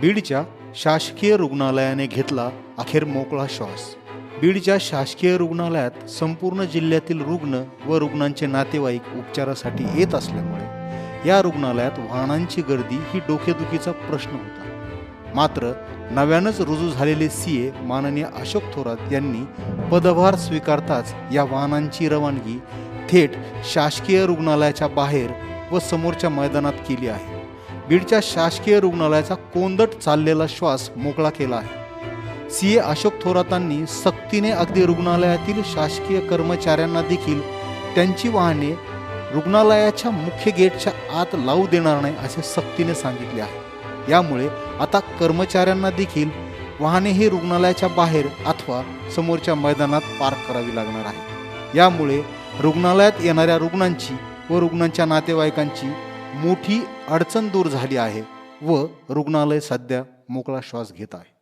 बीडच्या शासकीय रुग्णालयाने घेतला अखेर मोकळा श्वास. बीडच्या शासकीय रुग्णालयात संपूर्ण जिल्ह्यातील रुग्ण व रुग्णांचे नातेवाईक उपचारासाठी येत असल्यामुळे या रुग्णालयात वाहनांची गर्दी ही डोकेदुखीचा प्रश्न होता. मात्र नव्यानंच रुजू झालेले सी ए माननीय अशोक थोरात यांनी पदभार स्वीकारताच या वाहनांची रवानगी थेट शासकीय रुग्णालयाच्या बाहेर व समोरच्या मैदानात केली आहे. बीडच्या शासकीय रुग्णालयाचा कोंदट चाललेला श्वास मोकळा केला आहे. सी ए अशोक थोरातांनी सक्तीने अगदी रुग्णालयातील शासकीय कर्मचाऱ्यांना देखील त्यांची वाहने रुग्णालयाच्या मुख्य गेटच्या आत लावू देणार नाही असे सक्तीने सांगितले आहे. यामुळे आता कर्मचाऱ्यांना देखील वाहने ही रुग्णालयाच्या बाहेर अथवा समोरच्या मैदानात पार्क करावी लागणार आहे. यामुळे रुग्णालयात येणाऱ्या रुग्णांची व रुग्णांच्या नातेवाईकांची मोठी अडचण दूर झाली आहे व रुग्णालय सध्या मोकळा श्वास घेत आहे.